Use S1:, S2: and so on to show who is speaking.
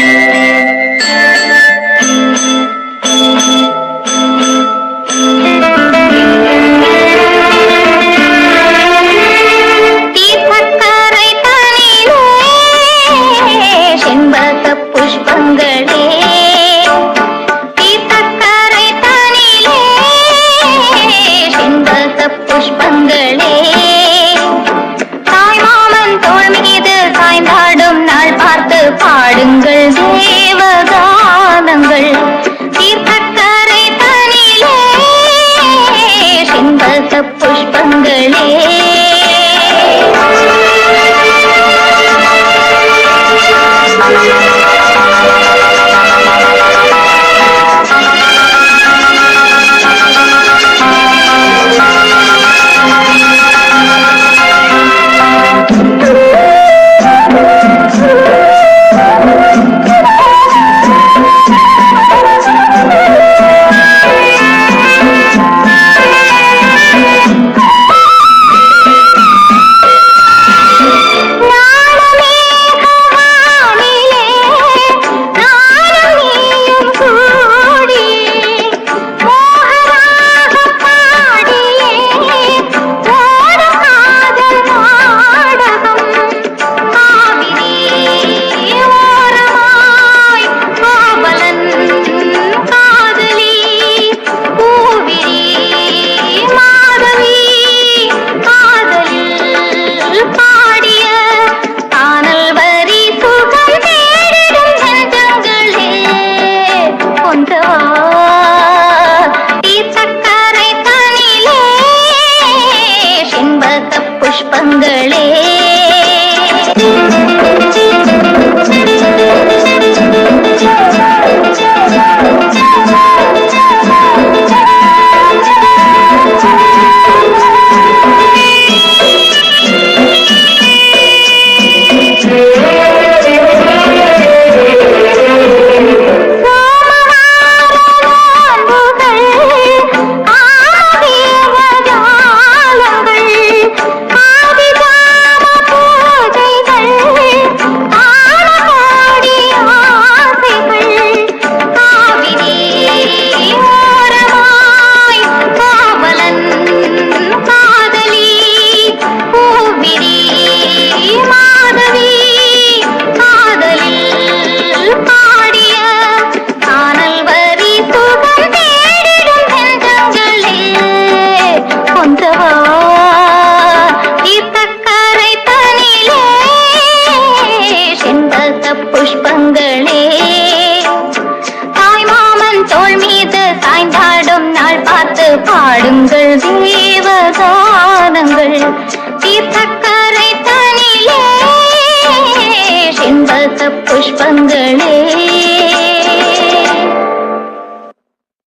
S1: Thank you. पुष्पंगले பங்களே பாடுங்கள் தேவதானங்கள். தீர்த்தக்கரை தனிலே செண்பக புஷ்பங்களே.